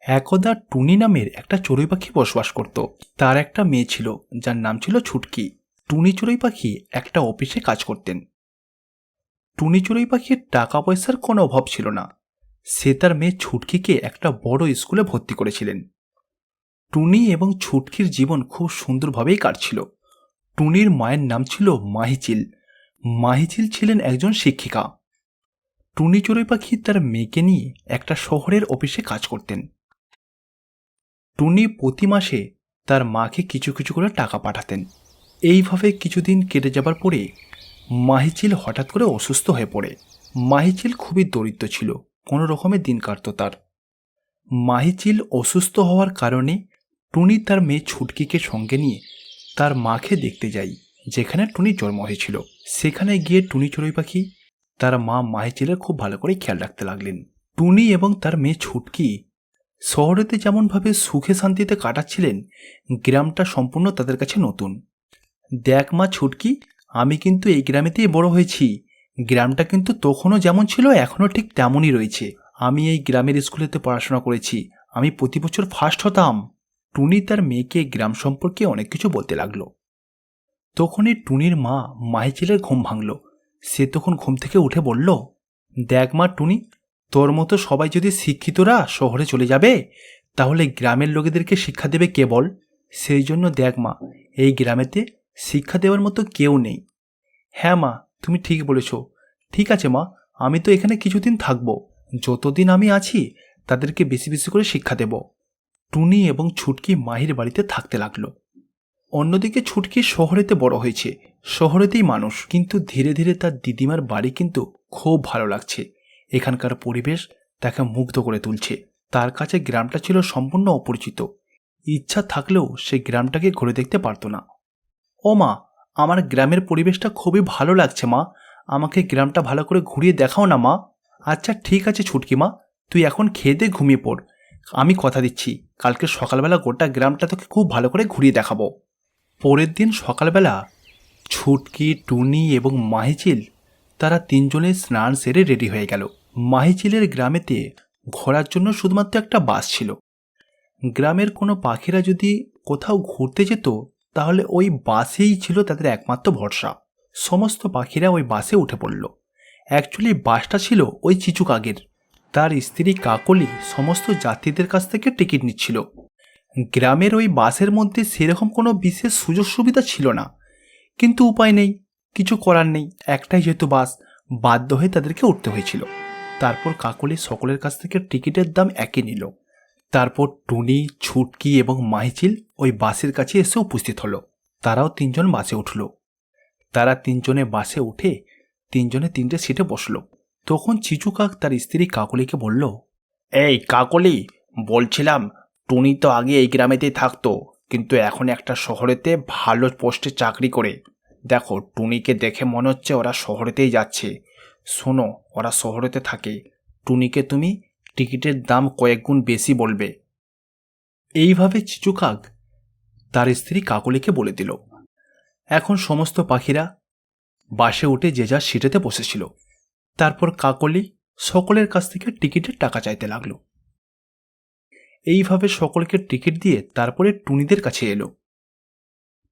একদা টুনি নামের একটা চড়ুই পাখি বসবাস করত। তার একটা মেয়ে ছিল, যার নাম ছিল ছুটকি। টুনি চড়ুই পাখি একটা অফিসে কাজ করতেন। টুনি চড়ুই পাখির টাকা পয়সার কোনো অভাব ছিল না। সে তার মেয়ে ছুটকিকে একটা বড় স্কুলে ভর্তি করেছিলেন। টুনি এবং ছুটকির জীবন খুব সুন্দরভাবেই কাটছিল। টুনির মায়ের নাম ছিল মাহিচিল। মাহিচিল ছিলেন একজন শিক্ষিকা। টুনি চড়ুই পাখি তার মেয়েকে নিয়ে একটা শহরের অফিসে কাজ করতেন। টুনি প্রতি মাসে তার মাকে কিছু কিছু করে টাকা পাঠাতেন। এইভাবে কিছুদিন কেটে যাবার পরে মাহিচিল হঠাৎ করে অসুস্থ হয়ে পড়ে। মাহিচিল খুবই দরিদ্র ছিল, কোনো রকমের দিন কাটত তার। মাহিচিল অসুস্থ হওয়ার কারণে টুনি তার মেয়ে ছুটকিকে সঙ্গে নিয়ে তার মাকে দেখতে যাই যেখানে টুনি জন্ম হয়েছিল। সেখানে গিয়ে টুনি চড়ুই পাখি, তার মা মাহিচিলের খুব ভালো করে খেয়াল রাখতে লাগলেন। টুনি এবং তার মেয়ে ছুটকি শহরেতে যেমনভাবে সুখে শান্তিতে কাটাচ্ছিলেন, গ্রামটা সম্পূর্ণ তাদের কাছে নতুন। দেখ মা ছুটকি, আমি কিন্তু এই গ্রামেতেই বড় হয়েছি। গ্রামটা কিন্তু তখনও যেমন ছিল, এখনও ঠিক তেমনই রয়েছে। আমি এই গ্রামের স্কুলেতে পড়াশোনা করেছি। আমি প্রতি বছর ফার্স্ট হতাম। টুনি তার মেয়েকে গ্রাম সম্পর্কে অনেক কিছু বলতে লাগল। তখনই টুনির মা মাহিচিলের ঘুম ভাঙল। সে তখন ঘুম থেকে উঠে বলল, দেখ মা টুনি তোর মতো সবাই যদি শিক্ষিতরা শহরে চলে যাবে, তাহলে গ্রামের লোকেদেরকে শিক্ষা দেবে কে বল? সেই জন্য দেখ মা, এই গ্রামেতে শিক্ষা দেওয়ার মতো কেউ নেই। হ্যাঁ মা, তুমি ঠিক বলেছ। ঠিক আছে মা, আমি তো এখানে কিছুদিন থাকব। যতদিন আমি আছি, তাদেরকে বেশি বেশি করে শিক্ষা দেব। টুনি এবং ছুটকি মাহির বাড়িতে থাকতে লাগল। অন্যদিকে ছুটকি শহরেতে বড় হয়েছে। শহরেতেই মানুষ, কিন্তু ধীরে ধীরে তার দিদিমার বাড়ি কিন্তু খুব ভালো লাগছে। এখানকার পরিবেশ তাকে মুগ্ধ করে তুলছে। তার কাছে গ্রামটা ছিল সম্পূর্ণ অপরিচিত। ইচ্ছা থাকলেও সে গ্রামটাকে ঘুরে দেখতে পারতো না। ও মা, আমার গ্রামের পরিবেশটা খুবই ভালো লাগছে মা। আমাকে গ্রামটা ভালো করে ঘুরিয়ে দেখাও না মা। আচ্ছা ঠিক আছে ছুটকি মা, তুই এখন খেয়ে দিয়ে ঘুমিয়ে পড়। আমি কথা দিচ্ছি, কালকে সকালবেলা গোটা গ্রামটা তোকে খুব ভালো করে ঘুরিয়ে দেখাবো। পরের দিন সকালবেলা ছুটকি, টুনি এবং মাহিচিল তারা তিনজনে স্নান সেরে রেডি হয়ে গেল। মাহিচিলের গ্রামেতে ঘোরার জন্য শুধুমাত্র একটা বাস ছিল। গ্রামের কোনো পাখিরা যদি কোথাও ঘুরতে যেত, তাহলে ওই বাসেই ছিল তাদের একমাত্র ভরসা। সমস্ত পাখিরা ওই বাসে উঠে পড়ল। অ্যাকচুয়ালি বাসটা ছিল ওই চিচুকাগের। তার স্ত্রী কাকলি সমস্ত যাত্রীদের কাছ থেকে টিকিট নিচ্ছিল। গ্রামের ওই বাসের মধ্যে সেরকম কোনো বিশেষ সুযোগ সুবিধা ছিল না। কিন্তু উপায় নেই, কিছু করার নেই। একটাই যেহেতু বাস, বাধ্য হয়ে তাদেরকে উঠতে হয়েছিল। তারপর কাকলি সকলের কাছ থেকে টিকিটের দাম একই নিল। তারপর টুনি, ছুটকি এবং মাহিচিল ওই বাসের কাছে এসে উপস্থিত হলো। তারাও তিনজন বাসে উঠল। তারা তিনজনে বাসে উঠে তিনজনে তিনটে সিটে বসল। তখন চিচু কাক তার স্ত্রী কাকলিকে বলল, এই কাকলি, বলছিলাম টুনি তো আগে এই গ্রামেতেই থাকতো, কিন্তু এখন একটা শহরেতে ভালো পোস্টে চাকরি করে। দেখো, টুনিকে দেখে মনে হচ্ছে ওরা শহরেতেই যাচ্ছে। শোনো, ওরা শহরেতে থাকে। টুনিকে তুমি টিকিটের দাম কয়েক গুণ বেশি বলবে। এইভাবে চিচুকাক তার স্ত্রী কাকলিকে বলে দিল। এখন সমস্ত পাখিরা বাসে উঠে যে যার সিটেতে বসেছিল। তারপর কাকলি সকলের কাছ থেকে টিকিটের টাকা চাইতে লাগল। এইভাবে সকলকে টিকিট দিয়ে তারপরে টুনিদের কাছে এলো।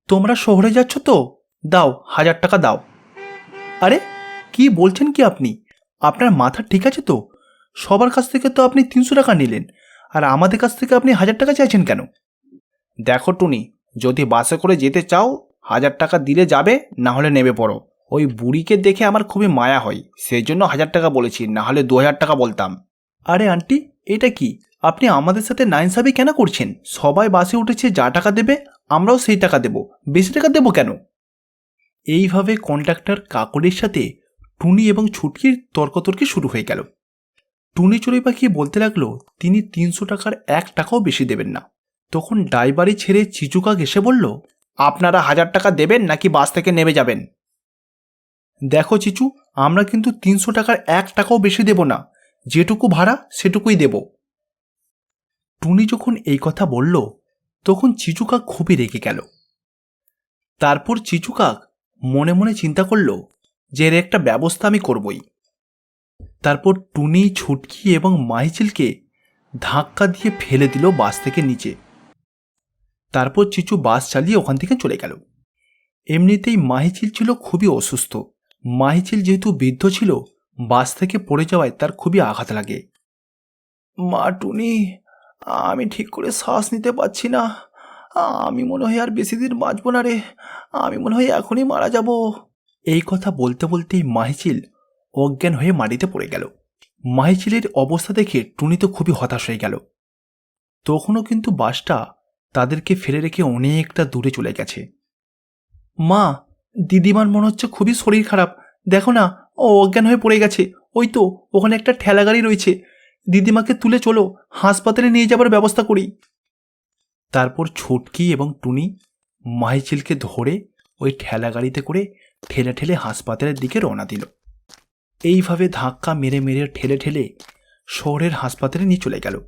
তোমরা শহরে যাচ্ছ তো? দাও, হাজার টাকা দাও। আরে কি বলছেন কি আপনি? আপনার মাথা ঠিক আছে তো? সবার কাছ থেকে তো আপনি তিনশো টাকা নিলেন, আর আমাদের কাছ থেকে আপনি হাজার টাকা চাইছেন কেন? দেখো টুনি, যদি বাসে করে যেতে চাও, হাজার টাকা দিলে যাবে, না হলে নেবে পড়ো ওই বুড়িকে দেখে আমার খুবই মায়া হয়, সেই জন্য হাজার টাকা বলেছি, না হলে দু হাজার টাকা বলতাম। আরে আন্টি, এটা কি? আপনি আমাদের সাথে নাইনসাবি কেন করছেন? সবাই বাসে উঠেছে, যা টাকা দেবে, আমরাও সেই টাকা দেব। বেশি টাকা দেবো কেন? এইভাবে কন্ট্রাক্টর কাকলির সাথে টুনি এবং ছুটকির তর্কতর্কি শুরু হয়ে গেল। টুনি চড়ুই পাখি বলতে লাগল, তিনি তিনশো টাকার এক টাকাও বেশি দেবেন না। তখন ডাইবারি ছেড়ে চিচুকাক এসে বলল, আপনারা হাজার টাকা দেবেন নাকি বাস থেকে নেমে যাবেন? দেখো চিচু, আমরা কিন্তু তিনশো টাকার এক টাকাও বেশি দেব না। যেটুকু ভাড়া, সেটুকুই দেব। টুনি যখন এই কথা বলল, তখন চিচুকাক খুবই রেগে গেল। তারপর চিচুকাক মনে মনে চিন্তা করল যে এর একটা ব্যবস্থা আমি করবই। তারপর টুনি, ছুটকি এবং মাহিচিলকে ধাক্কা দিয়ে ফেলে দিল বাস থেকে নিচে। তারপর চিচু বাস চালিয়ে ওখান থেকে চলে গেল। এমনিতেই মাহিচিল ছিল খুবই অসুস্থ। মাহিচিল যেহেতু বৃদ্ধ ছিল, বাস থেকে পড়ে যাওয়ায় তার খুবই আঘাত লাগে। মা টুনি, আমি ঠিক করে শ্বাস নিতে পারছি না। আমি মনে হয় আর বেশি দিন বাঁচব না রে। আমি মনে হয় এখনই মারা যাব। এই কথা বলতে বলতেই মাহিচিল অজ্ঞান হয়ে মাটিতে পড়ে গেল। মাহিচিলের অবস্থা দেখে টুনি তো খুবই হতাশ হয়ে গেল। তখনও কিন্তু বাসটা তাদেরকে ফেলে রেখে অনেকটা দূরে চলে গেছে। মা, দিদিমার মনে হচ্ছে খুবই শরীর খারাপ। দেখো না, ও অজ্ঞান হয়ে পড়ে গেছে। ওই তো, ওখানে একটা ঠেলা গাড়ি রয়েছে। দিদিমাকে তুলে চলো, হাসপাতালে নিয়ে যাবার ব্যবস্থা করি। তারপর ছুটকি এবং টুনি মাহিচিলকে ধরে ওই ঠেলা গাড়িতে করে ঠেলে ঠেলে হাসপাতালের দিকে রওনা দিল। এইভাবে ধাক্কা মেরে মেরে ঠেলে ঠেলে শহরের হাসপাতালে নিয়ে চলে গেল।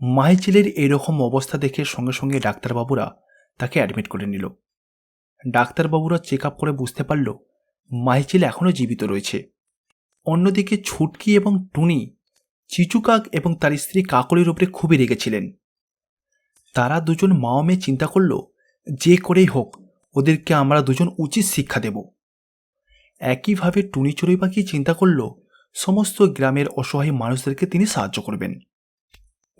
মাহিচিলের এরকম অবস্থা দেখে সঙ্গে সঙ্গে ডাক্তারবাবুরা তাকে অ্যাডমিট করে নিল। ডাক্তারবাবুরা চেক আপ করে বুঝতে পারল মাহিচিল এখনও জীবিত রয়েছে। অন্যদিকে ছুটকি এবং টুনি চিচুকাক এবং তার স্ত্রী কাকলির উপরে খুবই রেগেছিলেন। তারা দুজন মা মেয়ে চিন্তা করল, যে করেই হোক ওদেরকে আমরা দুজন উচিত শিক্ষা দেব। একইভাবে টুনি চড়ুই পাখি চিন্তা করল, সমস্ত গ্রামের অসহায় মানুষদেরকে তিনি সাহায্য করবেন।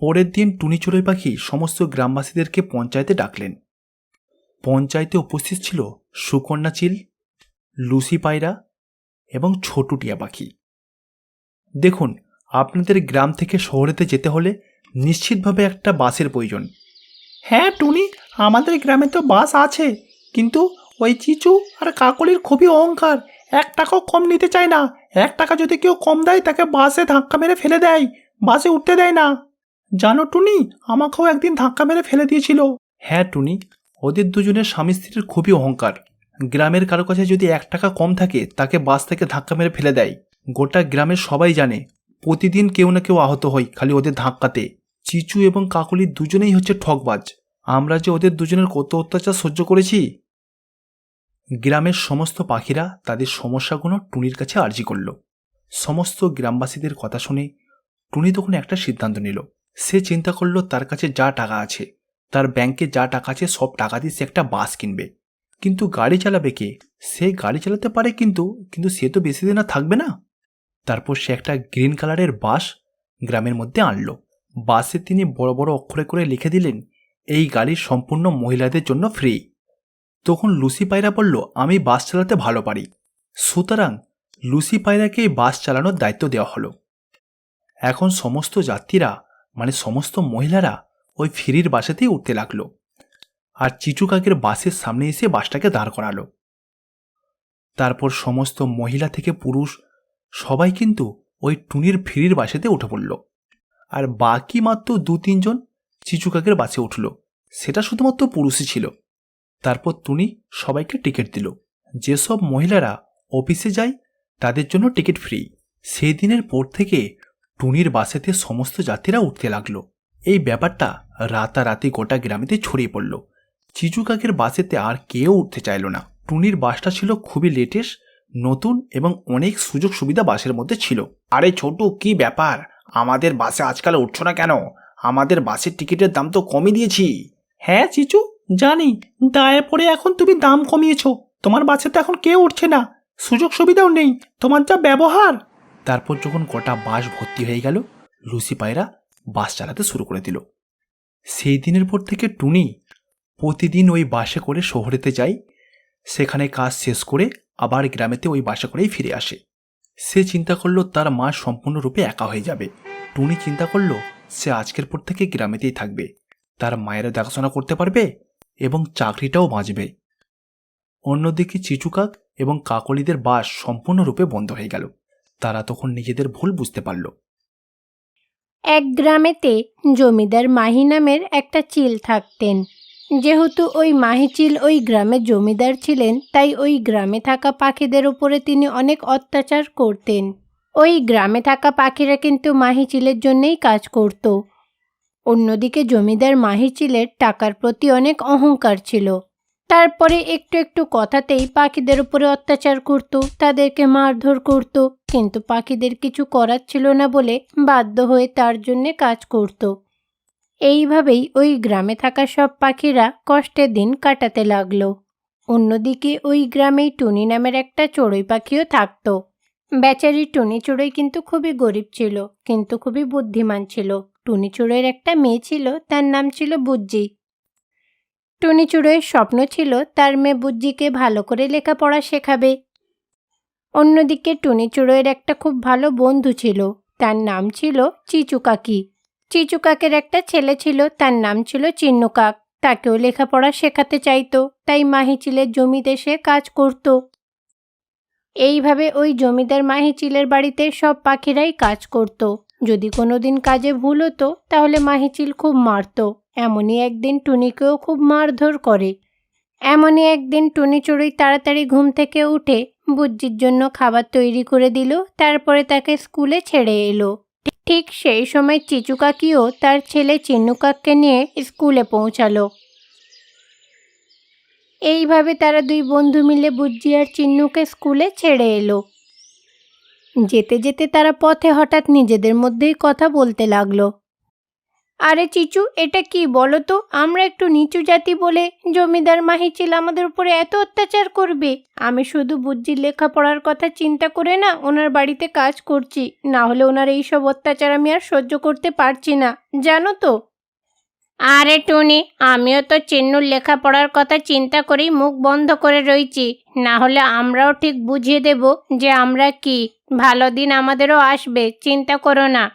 পরের দিন টুনি চড়ুই পাখি সমস্ত গ্রামবাসীদেরকে পঞ্চায়েতে ডাকলেন। পঞ্চায়েতে উপস্থিত ছিল সুকন্যা চিল, লুসি পায়রা এবং ছোটু টিয়া পাখি। দেখুন, আপনাদের গ্রাম থেকে শহরেতে যেতে হলে নিশ্চিতভাবে একটা বাসের প্রয়োজন। হ্যাঁ টুনি, আমাদের গ্রামে তো বাস আছে। কিন্তু ওই চিচু আর কাকলির খুবই অহংকার। এক টাকাও কম নিতে চায় না। এক টাকা যদি কেউ কম দেয়, তাকে বাসে ধাক্কা মেরে ফেলে দেয়। বাসে উঠতে দেয় না। জানো টুনি, আমাকেও একদিন ধাক্কা মেরে ফেলে দিয়েছিল। হ্যাঁ টুনি, ওদের দুজনের স্বামী স্ত্রীর খুবই অহংকার। গ্রামের কারও কাছে যদি এক টাকা কম থাকে, তাকে বাস থেকে ধাক্কা মেরে ফেলে দেয়। গোটা গ্রামের সবাই জানে, প্রতিদিন কেউ না কেউ আহত হয় খালি ওদের ধাক্কাতে। চিচু এবং কাকলি দুজনেই হচ্ছে ঠকবাজ। আমরা যে ওদের দুজনের কত অত্যাচার সহ্য করেছি? গ্রামের সমস্ত পাখিরা তাদের সমস্যাগুলো টুনির কাছে আর্জি করল। সমস্ত গ্রামবাসীদের কথা শুনে টুনি তখন একটা সিদ্ধান্ত নিল। সে চিন্তা করল, তার কাছে যা টাকা আছে, তার ব্যাংকে যা টাকা আছে, সব টাকা দিয়ে সে একটা বাস কিনবে। কিন্তু গাড়ি চালাবে কে? সে গাড়ি চালাতে পারে কিন্তু কিন্তু সে তো বেশি দিন আর থাকবে না। তারপর সে একটা গ্রিন কালারের বাস গ্রামের মধ্যে আনলো। বাসে তিনি বড় বড় অক্ষরে করে লিখে দিলেন, এই গাড়ি সম্পূর্ণ মহিলাদের জন্য ফ্রি। তখন লুসি পায়রা বলল, আমি বাস চালাতে ভালো পারি। সুতরাং লুসি পায়রাকে বাস চালানোর দায়িত্ব দেওয়া হলো। এখন সমস্ত যাত্রীরা মানে সমস্ত মহিলারা, ওই ফ্রির বাসাতেই উঠতে লাগল আর চিচু কাকের বাসের সামনে এসে বাসটাকে দাঁড় করালো। তারপর সমস্ত মহিলা থেকে পুরুষ সবাই কিন্তু ওই টুনির ফ্রির বাসেতে উঠে পড়ল আর বাকি মাত্র দু তিনজন চিচু কাকের বাসে উঠল। সেটা শুধুমাত্র পুরুষই ছিল। তারপর টুনি সবাইকে টিকিট দিল। যেসব মহিলারা অফিসে যায়, তাদের জন্য টিকিট ফ্রি। সেই দিনের পর থেকে টুনির বাসেতে সমস্ত যাত্রীরা উঠতে লাগল। এই ব্যাপারটা রাতারাতি গোটা গ্রামেতে ছড়িয়ে পড়ল। চিচু কাকের বাসেতে আর কেউ উঠতে চাইল না। টুনির বাসটা ছিল খুবই লেটেস্ট, নতুন এবং অনেক সুযোগ সুবিধা বাসের মধ্যে ছিল। আরে ছোট, কি ব্যাপার? আমাদের বাসে আজকাল উঠছো না কেন? আমাদের বাসের টিকিটের দাম তো কমই দিয়েছি। হ্যাঁ চিচু? জানি, দায়ে পড়ে এখন তুমি দাম কমিয়েছো। তোমার বাসে তো এখন কেউ উঠছে না। সুযোগ সুবিধাও নেই। তোমার যা ব্যবহার। তারপর যখন গোটা বাস ভর্তি হয়ে গেল, লুসি পায়রা বাস চালাতে শুরু করে দিল। সেই দিনের পর থেকে টুনি প্রতিদিন ওই বাসে করে শহরেতে যায়। সেখানে কাজ শেষ করে আবার গ্রামেতে ওই বাসে করেই ফিরে আসে। সে চিন্তা করল তার মা সম্পূর্ণরূপে একা হয়ে যাবে। টুনি চিন্তা করল, সে আজকের পর থেকে গ্রামেতেই থাকবে। তার মায়েরা দেখাশোনা করতে পারবে? এবং চাকরিটাও বাঁচবে। অন্যদিকে চিচুকাক এবং কাকলিদের বাস সম্পূর্ণরূপে বন্ধ হয়ে গেল। তারা তখন নিজেদের ভুল বুঝতে পারল। এক গ্রামেতে জমিদার মাহি নামের একটা চিল থাকতেন। যেহেতু ওই মাহি চিল ওই গ্রামের জমিদার ছিলেন, তাই ওই গ্রামে থাকা পাখিদের উপরে তিনি অনেক অত্যাচার করতেন। ওই গ্রামে থাকা পাখিরা কিন্তু মাহি চিলের জন্যেই কাজ করত। অন্যদিকে জমিদার মাহি চিলের টাকার প্রতি অনেক অহংকার ছিল। তারপরে একটু একটু কথাতেই পাখিদের উপরে অত্যাচার করত, তাদেরকে মারধর করত, কিন্তু পাখিদের কিছু করার ছিল না বলে বাধ্য হয়ে তার জন্যে কাজ করত। এইভাবেই ওই গ্রামে থাকা সব পাখিরা কষ্টের দিন কাটাতে লাগল। অন্যদিকে ওই গ্রামেই টুনি নামের একটা চড়ুই পাখিও থাকতো। বেচারি টুনি চড়ুই কিন্তু খুবই গরিব ছিল, কিন্তু খুবই বুদ্ধিমান ছিল। টুনি চড়ুইয়ের একটা মেয়ে ছিল, তার নাম ছিল বুজ্জি। টুনি চড়ুইয়ের স্বপ্ন ছিল তার মেয়ে বুজ্জিকে ভালো করে লেখাপড়া শেখাবে। অন্যদিকে টুনি চড়ুইয়ের একটা খুব ভালো বন্ধু ছিল, তার নাম ছিল চিচু কাকি। চিচু কাকের একটা ছেলে ছিল, তার নাম ছিল চিন্নু কাক। তাকেও লেখাপড়া শেখাতে চাইতো, তাই মাহিচিলের জমিতে সে কাজ করত। এইভাবে ওই জমিদার মাহিচিলের বাড়িতে সব পাখিরাই কাজ করত। যদি কোনো দিন কাজে ভুল হতো, তাহলে মাহিচিল খুব মারতো। এমনই একদিন টুনিকেও খুব মারধর করে। এমনই একদিন টুনি চড়ুই তাড়াতাড়ি ঘুম থেকে উঠে বুজ্জির জন্য খাবার তৈরি করে দিল, তারপরে তাকে স্কুলে ছেড়ে এলো। ঠিক সেই সময় চিচু কাকিও তার ছেলে চিন্নু কাককে নিয়ে স্কুলে পৌঁছালো। এইভাবে তারা দুই বন্ধু মিলে বুজ্জি আর চিন্নুকে স্কুলে ছেড়ে এলো। যেতে যেতে তারা পথে হঠাৎ নিজেদের মধ্যেই কথা বলতে লাগল। আরে চিচু, এটা কি বলো তো? আমরা একটু নিচু জাতি বলে জমিদার মাহিচিল আমাদের উপরে এত অত্যাচার করবে। আমি শুধু বুজ্জির লেখাপড়ার কথা চিন্তা করে না ওনার বাড়িতে কাজ করছি। না হলে ওনার এইসব অত্যাচার আমি আর সহ্য করতে পারছি না। জানো তো? আরে টুনি, আমিও তো চিন্নুর লেখাপড়ার কথা চিন্তা করেই মুখ বন্ধ করে রইছি। না হলে আমরাও ঠিক বুঝিয়ে দেব যে আমরা কি। ভালো দিন আমাদেরও আসবে, চিন্তা করো না।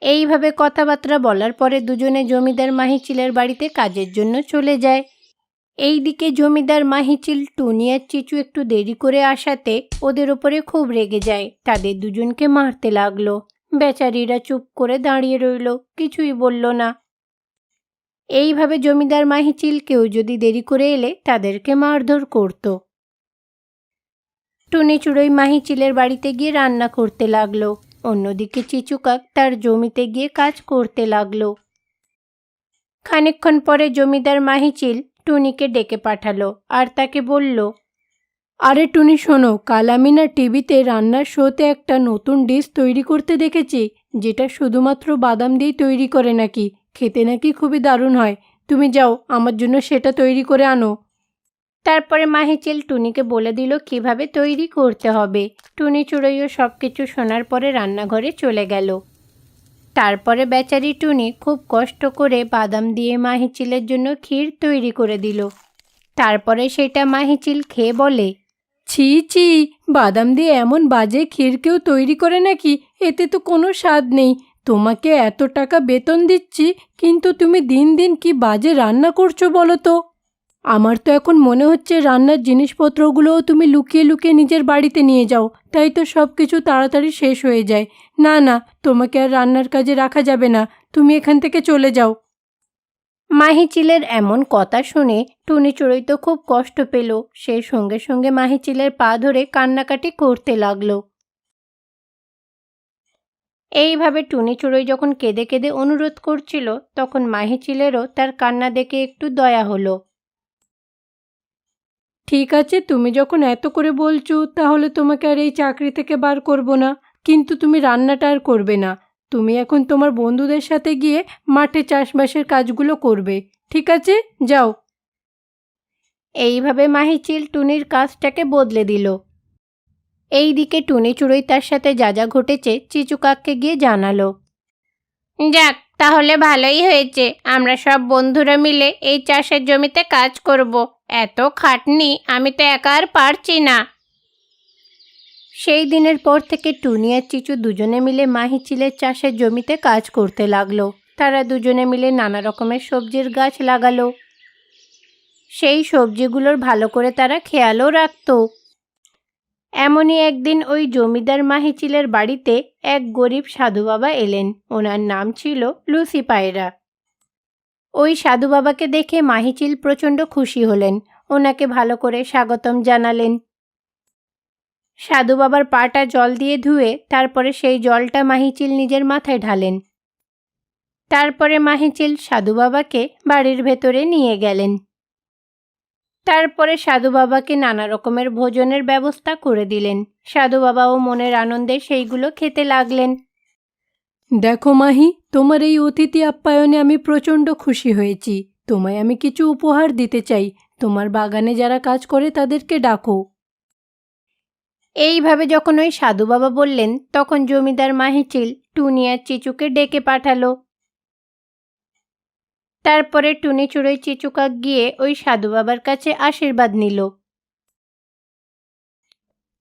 এইভাবে কথাবার্তা বলার পরে দুজনে জমিদার মাহিচিলের বাড়িতে কাজের জন্য চলে যায়। এইদিকে জমিদার মাহিচিল, টুনি আর চিচু একটু দেরি করে আসাতে ওদের ওপরে খুব রেগে যায়। তাদের দুজনকে মারতে লাগল। বেচারিরা চুপ করে দাঁড়িয়ে রইল, কিছুই বলল না। এইভাবে জমিদার মাহিচিল কেউ যদি দেরি করে এলে তাদেরকে মারধর করত। টুনি চুড়োই মাহিচিলের বাড়িতে গিয়ে রান্না করতে লাগল। অন্যদিকে চিচুকাক তার জমিতে গিয়ে কাজ করতে লাগল। খানিকক্ষণ পরে জমিদার মাহিচিল টুনিকে ডেকে পাঠালো আর তাকে বলল আরে টুনি, শোনো, কাল আমি না টিভিতে রান্নার শোতে একটা নতুন ডিশ তৈরি করতে দেখেছি, যেটা শুধুমাত্র বাদাম দিয়েই তৈরি করে নাকি, খেতে নাকি খুবই দারুণ হয়। তুমি যাও, আমার জন্য সেটা তৈরি করে আনো। তারপরে মাহিচিল টুনিকে বলে দিল কীভাবে তৈরি করতে হবে। টুনি চুড়ইও সব কিছু শোনার পরে রান্নাঘরে চলে গেল। তারপরে বেচারি টুনি খুব কষ্ট করে বাদাম দিয়ে মাহিচিলের জন্য ক্ষীর তৈরি করে দিল। তারপরে সেটা মাহিচিল খেয়ে বলে ছি ছি, বাদাম দিয়ে এমন বাজে ক্ষীর কেউ তৈরি করে নাকি? এতে তো কোনো স্বাদ নেই। তোমাকে এত টাকা বেতন দিচ্ছি, কিন্তু তুমি দিন দিন কি বাজে রান্না করছ বলো তো? আমার তো এখন মনে হচ্ছে রান্নার জিনিসপত্রগুলোও তুমি লুকিয়ে লুকিয়ে নিজের বাড়িতে নিয়ে যাও। তাই তো সব কিছু তাড়াতাড়ি শেষ হয়ে যায়। না না, তোমাকে আর রান্নার কাজে রাখা যাবে না। তুমি এখান থেকে চলে যাও। মাহিচিলের এমন কথা শুনে টুনি চড়ুই তো খুব কষ্ট পেল। সে সঙ্গে সঙ্গে মাহিচিলের পা ধরে কান্নাকাটি করতে লাগল। এইভাবে টুনি চড়ুই যখন কেঁদে কেঁদে অনুরোধ করছিল, তখন মাহিচিলেরও তার কান্না দেখে একটু দয়া হলো। ঠিক আছে, তুমি যখন এত করে বলছো, তাহলে তোমাকে আর এই চাকরি থেকে বার করব না। কিন্তু তুমি রান্নাটা আর করবে না। তুমি এখন তোমার বন্ধুদের সাথে গিয়ে মাঠে চাষবাসের কাজগুলো করবে, ঠিক আছে? যাও। এইভাবে মাহিচিল টুনির কাজটাকে বদলে দিল। এই দিকে টুনি চুড়োই তার সাথে যা যা ঘটেছে চিচু কাককে গিয়ে জানালো। যাক, তাহলে ভালোই হয়েছে। আমরা সব বন্ধুরা মিলে এই চাষের জমিতে কাজ করব। এত খাটনি, আমি তো একা আর পারছি না। সেই দিনের পর থেকে টুনি আর চিচু দুজনে মিলে মাহিচিলের চাষের জমিতে কাজ করতে লাগল। তারা দুজনে মিলে নানা রকমের সবজির গাছ লাগালো। সেই সবজিগুলোর ভালো করে তারা খেয়ালও রাখতো। এমনই একদিন ওই জমিদার মাহিচিলের বাড়িতে এক গরিব সাধু বাবা এলেন। ওনার নাম ছিল লুসি পায়রা। ওই সাধু বাবাকে দেখে মাহিচিল প্রচণ্ড খুশি হলেন। ওনাকে ভালো করে স্বাগতম জানালেন। সাধু বাবার পাটা জল দিয়ে ধুয়ে তারপরে সেই জলটা মাহিচিল নিজের মাথায় ঢালেন। তারপরে মাহিচিল সাধু বাবাকে বাড়ির ভেতরে নিয়ে গেলেন। তারপরে সাধু বাবাকে নানা রকমের ভোজনের ব্যবস্থা করে দিলেন। সাধু বাবাও মনের আনন্দে সেইগুলো খেতে লাগলেন। দেখো মাহি, তোমার এই অতিথি আপ্যায়নে আমি প্রচণ্ড খুশি হয়েছি। তোমায় আমি কিছু উপহার দিতে চাই। তোমার বাগানে যারা কাজ করে তাদেরকে ডাকো। এইভাবে যখন ওই সাধু বাবা বললেন, তখন জমিদার মাহিচিল টুনি আর চিচুকে ডেকে পাঠালো। তারপরে টুনি চুড়োই চিচুকা গিয়ে ওই সাধু বাবার কাছে আশীর্বাদ নিল।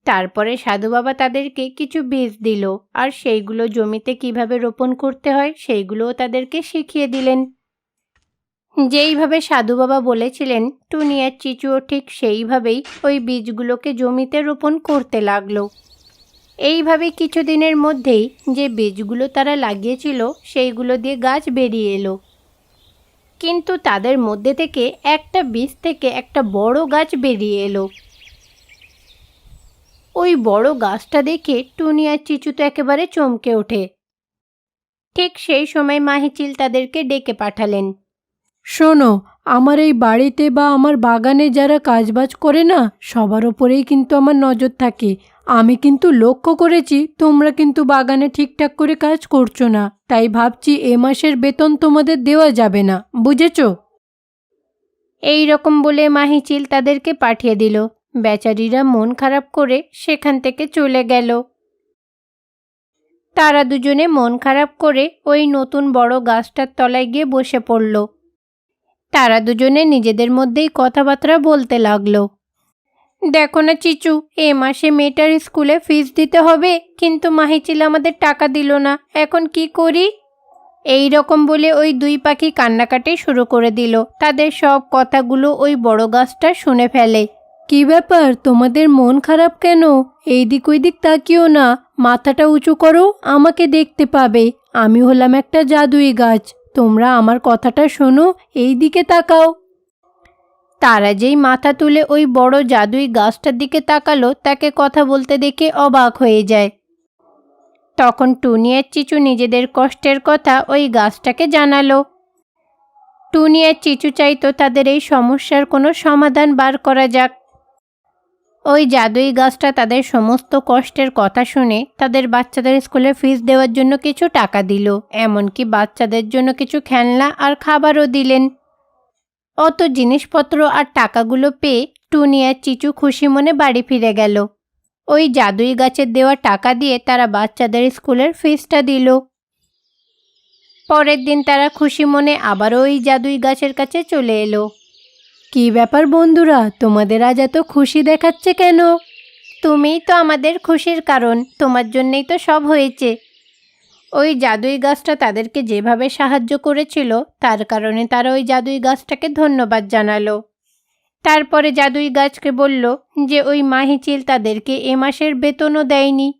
তারপরে সাধু বাবা তাদেরকে কিছু বীজ দিল, আর সেইগুলো জমিতে কীভাবে রোপণ করতে হয়, সেইগুলোও তাদেরকে শিখিয়ে দিলেন। যেইভাবে সাধু বাবা বলেছিলেন টুনি আর চিচুও ঠিক সেইভাবেই ওই বীজগুলোকে জমিতে রোপণ করতে লাগল। এইভাবে কিছুদিনের মধ্যেই যে বীজগুলো তারা লাগিয়েছিল, সেইগুলো দিয়ে গাছ বেরিয়ে এলো। কিন্তু তাদের মধ্যে থেকে একটা বীজ থেকে একটা বড় গাছ বেরিয়ে এলো। ওই বড় গাছটা দেখে টুনি আর চিচু তো একেবারে চমকে ওঠে। ঠিক সেই সময় মাহিচিল তাদেরকে ডেকে পাঠালেন। শোনো, আমার এই বাড়িতে বা আমার বাগানে যারা কাজবাজ করে না, সবার ওপরেই কিন্তু আমার নজর থাকে। আমি কিন্তু লক্ষ্য করেছি, তোমরা কিন্তু বাগানে ঠিকঠাক করে কাজ করছ না। তাই ভাবছি, এ মাসের বেতন তোমাদের দেওয়া যাবে না। বুঝেছ? এই রকম বলে মাহিচিল তাদেরকে পাঠিয়ে দিল। বেচারিরা মন খারাপ করে সেখান থেকে চলে গেল। তারা দুজনে মন খারাপ করে ওই নতুন বড় গাছটার তলায় গিয়ে বসে পড়ল। তারা দুজনে নিজেদের মধ্যেই কথাবার্তা বলতে লাগল। দেখো না চিচু, এ মাসে মেয়েটার স্কুলে ফিস দিতে হবে, কিন্তু মাহিচিল আমাদের টাকা দিল না, এখন কি করি? এই রকম বলে ওই দুই পাখি কান্নাকাটি শুরু করে দিল। তাদের সব কথাগুলো ওই বড় গাছটা শুনে ফেলে। কি ব্যাপার? তোমাদের মন খারাপ কেন? এই দিক ওই দিক তাকিও না। মাথাটা উঁচু করো, আমাকে দেখতে পাবে। আমি হলাম একটা জাদুই গাছ। তোমরা আমার কথাটা শোনো, এই দিকে তাকাও। তারা যেই মাথা তুলে ওই বড় জাদুই গাছটার দিকে তাকালো, তাকে কথা বলতে দেখে অবাক হয়ে যায়। তখন টুনি আর চিচু নিজেদের কষ্টের কথা ওই গাছটাকে জানালো। টুনি আর চিচু চাইতো তাদের এই সমস্যার কোনো সমাধান বার করা যাক। ওই জাদুই গাছটা তাদের সমস্ত কষ্টের কথা শুনে তাদের বাচ্চাদের স্কুলে ফিস দেওয়ার জন্য কিছু টাকা দিল, এমনকি বাচ্চাদের জন্য কিছু খেলনা আর খাবারও দিলেন। অত জিনিসপত্র আর টাকাগুলো পেয়ে টুনি আর চিচু খুশি মনে বাড়ি ফিরে গেল। ওই জাদুই গাছের দেওয়া টাকা দিয়ে তারা বাচ্চাদের স্কুলের ফিসটা দিল। পরের দিন তারা খুশি মনে আবারও ওই জাদুই গাছের কাছে চলে এলো। কি ব্যাপার বন্ধুরা, তোমাদের আজ এত খুশি দেখাচ্ছে কেন? তুমিই তো আমাদের খুশির কারণ, তোমার জন্যেই তো সব হয়েছে। ওই জাদুই গাছটা তাদেরকে যেভাবে সাহায্য করেছিল, তার কারণে তারা ওই জাদুই গাছটাকে ধন্যবাদ জানালো। তারপরে জাদুই গাছকে বলল যে ওই মাহিচিল তাদেরকে এ মাসের বেতনও দেয়নি।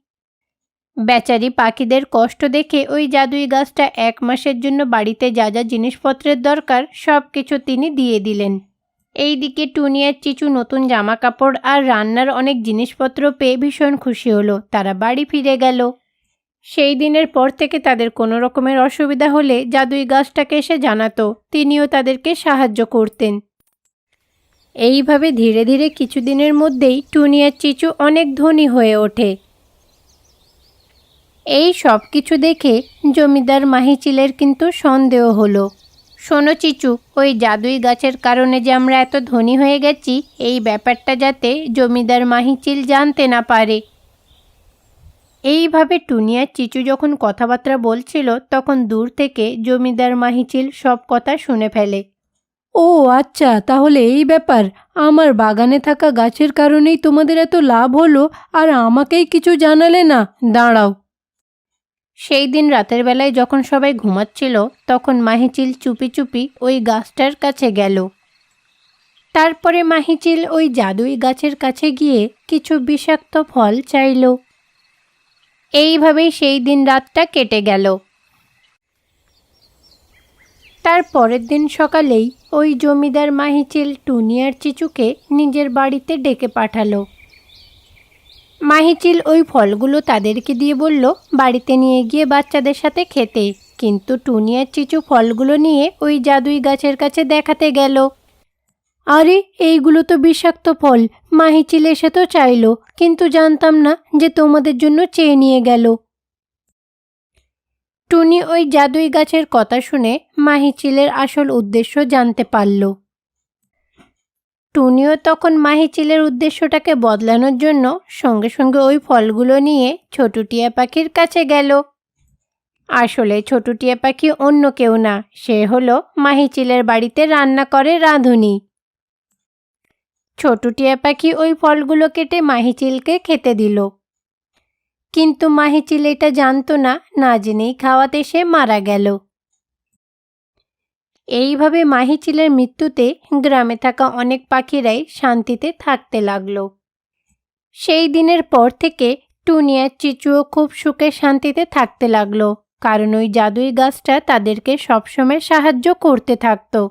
বেচারি পাখিদের কষ্ট দেখে ওই জাদুই গাছটা এক মাসের জন্য বাড়িতে যা যা জিনিসপত্রের দরকার সব কিছু তিনি দিয়ে দিলেন। এইদিকে টুনিয়ার চিচু নতুন জামা কাপড় আর রান্নার অনেক জিনিসপত্র পেয়ে ভীষণ খুশি হলো। তারা বাড়ি ফিরে গেল। সেই দিনের পর থেকে তাদের কোনো রকমের অসুবিধা হলে জাদুই গাছটাকে এসে জানাতো, তিনিও তাদেরকে সাহায্য করতেন। এইভাবে ধীরে ধীরে কিছুদিনের মধ্যেই টুনিয়ার চিচু অনেক ধনী হয়ে ওঠে। এই সব কিছু দেখে জমিদার মাহিচিলের কিন্তু সন্দেহ হলো। শোনো চিচু, ওই জাদুই গাছের কারণে যে আমরা এত ধনী হয়ে গেছি, এই ব্যাপারটা যাতে জমিদার মাহিচিল জানতে না পারে। এইভাবে টুনিয়ার চিচু যখন কথাবার্তা বলছিল, তখন দূর থেকে জমিদার মাহিচিল সব কথা শুনে ফেলে। ও আচ্ছা তাহলে এই ব্যাপার, আমার বাগানে থাকা গাছের কারণেই তোমাদের এত লাভ হলো, আর আমাকেই কিছু জানালে না? দাঁড়াও। সেই দিন রাতের বেলায় যখন সবাই ঘুমাচ্ছিল, তখন মাহিচিল চুপি চুপি ওই গাছটার কাছে গেল। তারপরে মাহিচিল ওই জাদুই গাছের কাছে গিয়ে কিছু বিষাক্ত ফল চাইল। এইভাবেই সেই দিন রাতটা কেটে গেল। তার পরের দিন সকালেই ওই জমিদার মাহিচিল টুনিয়ার চিচুকে নিজের বাড়িতে ডেকে পাঠালো। মাহিচিল ওই ফলগুলো তাদেরকে দিয়ে বলল, বাড়িতে নিয়ে গিয়ে বাচ্চাদের সাথে খেতে। কিন্তু টুনিয়ার চিচু ফলগুলো নিয়ে ওই জাদুই গাছের কাছে দেখাতে গেল। আরে, এইগুলো তো বিষাক্ত ফল। মাহিচিল এসে তো চাইলো, কিন্তু জানতাম না যে তোমাদের জন্য চেয়ে নিয়ে গেল। টুনি ওই জাদুই গাছের কথা শুনে মাহিচিলের আসল উদ্দেশ্য জানতে পারল। টুনিও তখন মাহিচিলের উদ্দেশ্যটাকে বদলানোর জন্য সঙ্গে সঙ্গে ওই ফলগুলো নিয়ে ছোটু টিয়া পাখির কাছে গেল। আসলে ছোটু টিয়া পাখি অন্য কেউ না, সে হলো মাহিচিলের বাড়িতে রান্না করে রাঁধুনি। ছোটু টিয়া পাখি ওই ফলগুলো কেটে মাহিচিলকে খেতে দিল। কিন্তু মাহিচিল এটা জানতো না না জেনেই খাওয়াতে সে মারা গেল। এইভাবে মাহিচিলের মৃত্যুতে গ্রামে থাকা অনেক পাখিরাই শান্তিতে থাকতে লাগল। সেই দিনের পর থেকে টুনিয়ার চিচুও খুব সুখে শান্তিতে থাকতে লাগল, কারণ ওই জাদুই গাছটা তাদেরকে সবসময় সাহায্য করতে থাকতো।